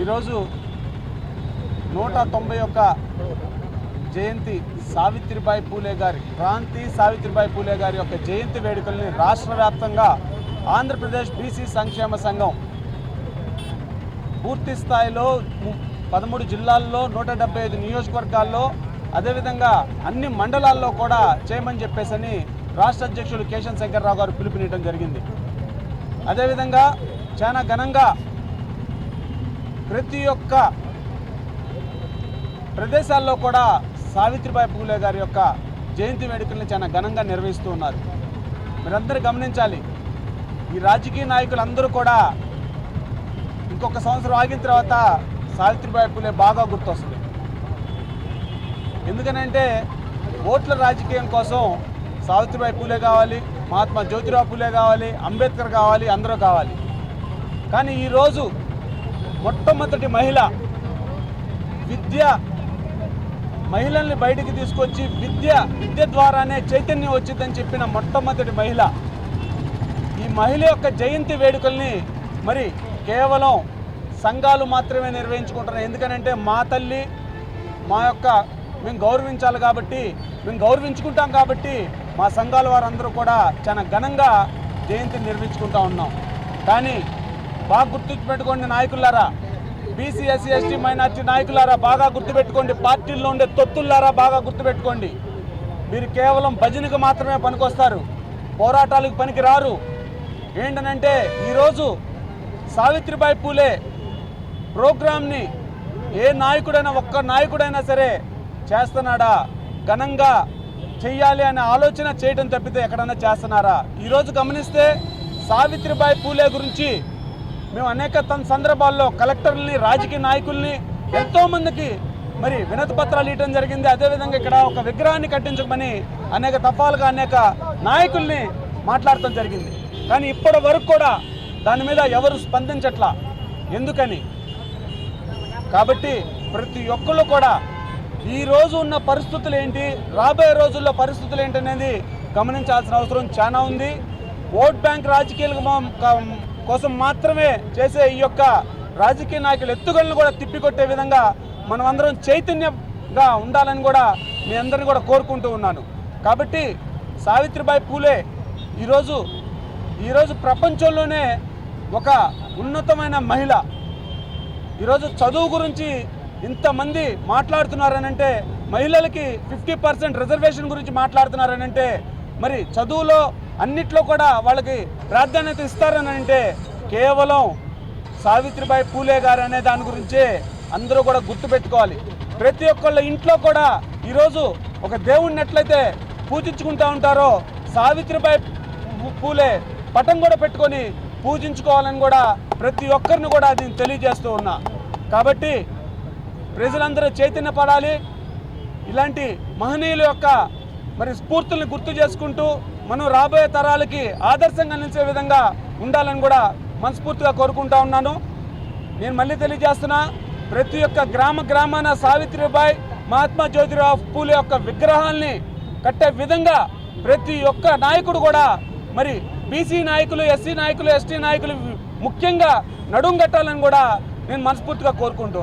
ఈరోజు నూట తొంభై ఒక్క జయంతి సావిత్రిబాయి పూలే గారి క్రాంతి సావిత్రిబాయి పూలే గారి యొక్క జయంతి వేడుకల్ని రాష్ట్ర వ్యాప్తంగా ఆంధ్రప్రదేశ్ బీసీ సంక్షేమ సంఘం పూర్తి స్థాయిలో పదమూడు జిల్లాల్లో నూట డెబ్బై ఐదు నియోజకవర్గాల్లో అదేవిధంగా అన్ని మండలాల్లో కూడా చేయమని చెప్పేసని రాష్ట్ర అధ్యక్షులు కేశన్ శంకర్రావు గారు పిలుపునియడం జరిగింది. అదేవిధంగా చాలా ఘనంగా ప్రతి ఒక్క ప్రదేశాల్లో కూడా సావిత్రిబాయి పూలే గారి యొక్క జయంతి వేడుకల్ని చాలా ఘనంగా నిర్వహిస్తూ ఉన్నారు. మీరందరూ గమనించాలి ఈ రాజకీయ నాయకులందరూ కూడా ఇంకొక సంవత్సరం ఆగిన తర్వాత సావిత్రిబాయి పూలే బాగా గుర్తొస్తుంది. ఎందుకనంటే ఓట్ల రాజకీయం కోసం సావిత్రిబాయి పూలే కావాలి మహాత్మా జ్యోతిరావు పూలే కావాలి అంబేద్కర్ కావాలి అందరూ కావాలి. కానీ ఈరోజు మొట్టమొదటి మహిళ విద్య మహిళల్ని బయటికి తీసుకొచ్చి విద్య విద్య ద్వారానే చైతన్యం వచ్చిందని చెప్పిన మొట్టమొదటి మహిళ. ఈ మహిళ యొక్క జయంతి వేడుకల్ని మరి కేవలం సంఘాలు మాత్రమే నిర్వహించుకుంటున్నాయి. ఎందుకనంటే మా తల్లి మా యొక్క మేము గౌరవించాలి కాబట్టి మేము గౌరవించుకుంటాం కాబట్టి మా సంఘాల వారందరూ కూడా చాలా ఘనంగా జయంతిని నిర్వహించుకుంటా ఉన్నాం. కానీ బాగా గుర్తుపెట్టుకోండి నాయకులారా. బీసీ ఎస్సీ ఎస్టీ మైనార్టీ నాయకులారా బాగా గుర్తుపెట్టుకోండి. పార్టీల్లో ఉండే తొత్తుల్లారా బాగా గుర్తుపెట్టుకోండి. మీరు కేవలం భజనకు మాత్రమే పనికొస్తారు. పోరాటాలకు పనికి రారు ఏంటనంటే ఈరోజు సావిత్రిబాయి పూలే ప్రోగ్రామ్ని ఏ నాయకుడైనా ఒక్క నాయకుడైనా సరే చేస్తున్నాడా? ఘనంగా చెయ్యాలి అనే ఆలోచన చేయడం తప్పితే ఎక్కడైనా చేస్తున్నారా? ఈరోజు గమనిస్తే సావిత్రిబాయి పూలే గురించి మేము అనేక తన సందర్భాల్లో కలెక్టర్లని రాజకీయ నాయకుల్ని ఎంతోమందికి మరి వినతి పత్రాలు ఇవ్వడం జరిగింది. అదేవిధంగా ఇక్కడ ఒక విగ్రహాన్ని కట్టించమని అనేక దఫాలుగా అనేక నాయకుల్ని మాట్లాడటం జరిగింది. కానీ ఇప్పటి వరకు కూడా దాని మీద ఎవరు స్పందించట్లా. ఎందుకని? కాబట్టి ప్రతి ఒక్కళ్ళు కూడా ఈ రోజు ఉన్న పరిస్థితులు ఏంటి రాబోయే రోజుల్లో పరిస్థితులు ఏంటి అనేది గమనించాల్సిన అవసరం చాలా ఉంది. ఓట్ బ్యాంక్ రాజకీయాలకు కోసం మాత్రమే చేసే ఈ యొక్క రాజకీయ నాయకుల ఎత్తుగలను కూడా తిప్పికొట్టే విధంగా మనమందరం చైతన్యంగా ఉండాలని కూడా మీ అందరిని కూడా కోరుకుంటూ ఉన్నాను. కాబట్టి సావిత్రిబాయి పూలే ఈరోజు ఈరోజు ప్రపంచంలోనే ఒక ఉన్నతమైన మహిళ. ఈరోజు చదువు గురించి ఇంతమంది మాట్లాడుతున్నారనంటే మహిళలకి ఫిఫ్టీ పర్సెంట్ రిజర్వేషన్ గురించి మాట్లాడుతున్నారనంటే మరి చదువులో అన్నిట్లో కూడా వాళ్ళకి ప్రాధాన్యత ఇస్తారని అంటే కేవలం సావిత్రిబాయి పూలే గారు అనే దాని గురించే అందరూ కూడా గుర్తుపెట్టుకోవాలి ప్రతి ఒక్కళ్ళ ఇంట్లో కూడా ఈరోజు ఒక దేవుడిని ఎట్లయితే పూజించుకుంటా ఉంటారో సావిత్రిబాయి పూ- పూలే పటం కూడా పెట్టుకొని పూజించుకోవాలని కూడా ప్రతి ఒక్కరిని కూడా దీన్ని తెలియజేస్తూ ఉన్నా. కాబట్టి ప్రజలందరూ చైతన్యపడాలి. ఇలాంటి మహనీయుల యొక్క మరి స్ఫూర్తుల్ని గుర్తు చేసుకుంటూ మనం రాబోయే తరాలకి ఆదర్శంగా నిలిచే విధంగా ఉండాలని కూడా మనస్ఫూర్తిగా కోరుకుంటా ఉన్నాను. నేను మళ్ళీ తెలియజేస్తున్నా ప్రతి ఒక్క గ్రామ గ్రామాన సావిత్రిబాయి మహాత్మా జ్యోతిరావు పూలే యొక్క విగ్రహాల్ని కట్టే విధంగా ప్రతి ఒక్క నాయకుడు కూడా మరి బీసీ నాయకులు ఎస్సీ నాయకులు ఎస్టీ నాయకులు ముఖ్యంగా నడుం కట్టాలని కూడా నేను మనస్ఫూర్తిగా కోరుకుంటున్నాను